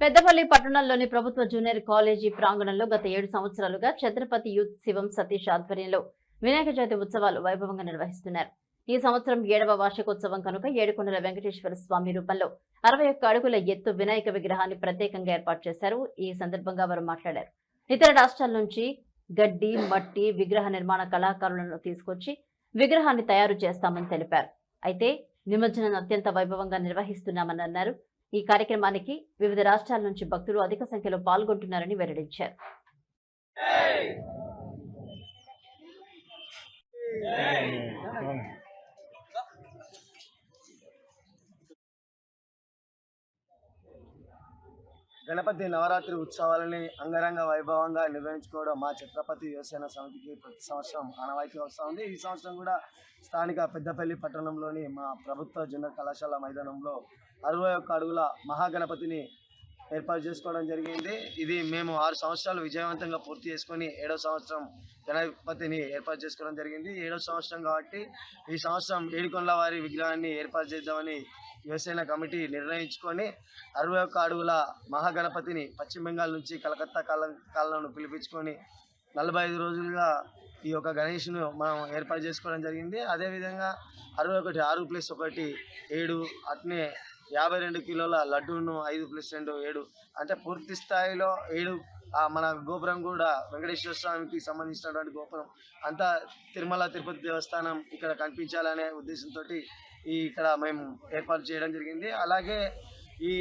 పెద్దపల్లి పట్టణంలోని ప్రభుత్వ junior college ప్రాంగణంలో గత ఏడు సంవత్సరాలుగా ఛత్రపతి యూత్ శివం సతీష్ ఆధ్వర్యంలో వినాయక చవితి ఉత్సవాలు వైభవంగా నిర్వహిస్తున్నారు. ఈ సంవత్సరం ఏడవ వార్షికోత్సవం కనుక ఏడుకొండల వెంకటేశ్వర స్వామి రూపంలో అరవై ఒక్క అడుగుల ఎత్తు వినాయక విగ్రహాన్ని ప్రత్యేకంగా ఏర్పాటు చేశారు. ఈ సందర్భంగా వారు మాట్లాడారు. ఇతర రాష్ట్రాల నుంచి గడ్డి మట్టి విగ్రహ నిర్మాణ కళాకారులను తీసుకొచ్చి విగ్రహాన్ని తయారు చేస్తామని తెలిపారు. అయితే నిమజ్జనం అత్యంత వైభవంగా నిర్వహిస్తున్నామని అన్నారు. ఈ కార్యక్రమానికి వివిధ రాష్ట్రాల నుంచి భక్తులు అధిక సంఖ్యలో పాల్గొంటున్నారని వెల్లడించారు. గణపతి నవరాత్రి ఉత్సవాలని అంగరంగ వైభవంగా నిర్వహించుకోవడం మా ఛత్రపతి యువసేన సమితికి ప్రతి సంవత్సరం ఆనవాయితీ వస్తూ ఉంది. ఈ సంవత్సరం కూడా స్థానిక పెద్దపల్లి పట్టణంలోని మా ప్రభుత్వ జూనియర్ కళాశాల మైదానంలో అరవై ఒక్క అడుగుల మహాగణపతిని ఏర్పాటు చేసుకోవడం జరిగింది. ఇది మేము ఆరు సంవత్సరాలు విజయవంతంగా పూర్తి చేసుకొని ఏడో సంవత్సరం గణపతిని ఏర్పాటు చేసుకోవడం జరిగింది. ఏడో సంవత్సరం కాబట్టి ఈ సంవత్సరం ఏడుకొండల వారి విగ్రహాన్ని ఏర్పాటు చేద్దామని యువసేన కమిటీ నిర్ణయించుకొని అరవై ఒక్క అడుగుల మహాగణపతిని పశ్చిమ బెంగాల్ నుంచి కలకత్తా కాలం కాలంలో పిలిపించుకొని నలభై ఐదు రోజులుగా ఈ యొక్క గణేష్ను మనం ఏర్పాటు చేసుకోవడం జరిగింది. అదేవిధంగా అరవై ఒకటి ఆరు ప్లస్ ఒకటి ఏడు అట్నే యాభై రెండు కిలోల లడ్డూను ఐదు ప్లస్ రెండు ఏడు. అంటే పూర్తి స్థాయిలో ఏడు. మన గోపురం కూడా వెంకటేశ్వర స్వామికి సంబంధించినటువంటి గోపురం. అంతా తిరుమల తిరుపతి దేవస్థానం ఇక్కడ కనిపించాలనే ఉద్దేశంతో ఈ ఇక్కడ మేము ఏర్పాటు చేయడం జరిగింది. అలాగే ఈ